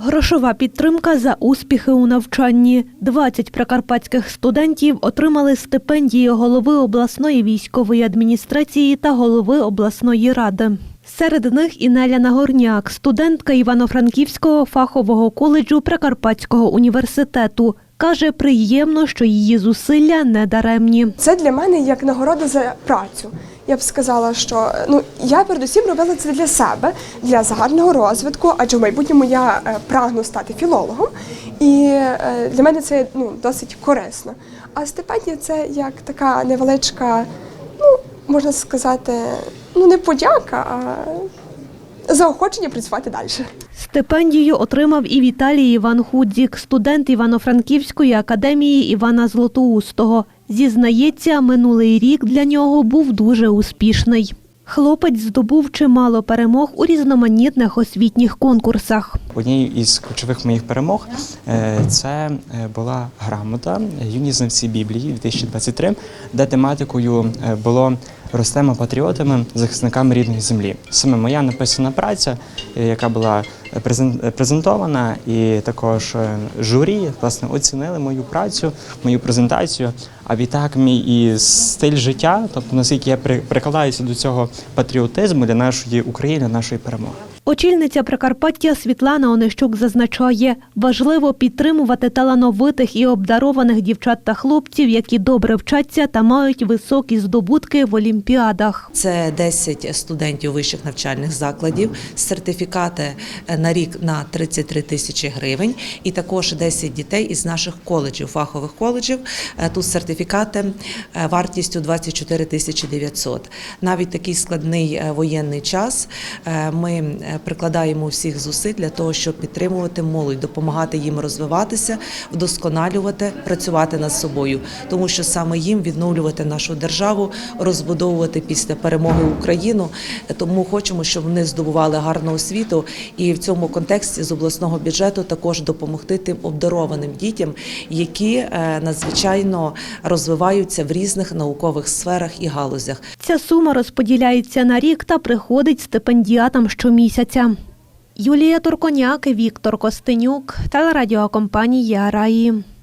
Грошова підтримка за успіхи у навчанні. 20 прикарпатських студентів отримали стипендії голови обласної військової адміністрації та голови обласної ради. Серед них і Неля Нагорняк, студентка Івано-Франківського фахового коледжу Прикарпатського університету. Каже, приємно, що її зусилля не даремні. Це для мене як нагорода за працю. Я б сказала, що ну я передусім робила це для себе, для загального розвитку, адже в майбутньому я е, прагну стати філологом, і е, для мене це ну досить корисно. А стипендія це як така невеличка, ну можна сказати, ну не подяка, а заохочення працювати далі. Стипендію отримав і Віталій Іван Худзік, студент Івано-Франківської академії Івана Златоустого. Зізнається, минулий рік для нього був дуже успішний. Хлопець здобув чимало перемог у різноманітних освітніх конкурсах. Однією із ключових моїх перемог е, це е, була грамота юні знавці Біблії 2023, де тематикою е, було ростемо патріотами, захисниками рідної землі. Саме моя написана праця, е, яка була презен- презентована, і також е, журі власне оцінили мою працю, мою презентацію. А відтак мій і стиль життя, тобто наскільки я при- прикладаюся до цього патріотизму для нашої України, нашої перемоги. Очільниця Прикарпаття Світлана Онищук зазначає, важливо підтримувати талановитих і обдарованих дівчат та хлопців, які добре вчаться та мають високі здобутки в олімпіадах. Це 10 студентів вищих навчальних закладів, сертифікати е, на рік на 33 тисячі гривень, і також 10 дітей із наших коледжів, фахових коледжів. Е, Тут сертифікати е, вартістю 24 тисячі 900. Навіть такий складний воєнний час ми прикладаємо всіх зусиль для того, щоб підтримувати молодь, допомагати їм розвиватися, вдосконалювати, працювати над собою, тому що саме їм відновлювати нашу державу, розбудовувати після перемоги Україну. Тому хочемо, щоб вони здобували гарну освіту, і в цьому контексті з обласного бюджету також допомогти тим обдарованим дітям, які е, надзвичайно розвиваються в різних наукових сферах і галузях. Ця сума розподіляється на рік та приходить стипендіатам щомісяця. Юлія Турконяк, Віктор Костенюк, телерадіокомпанія Раї.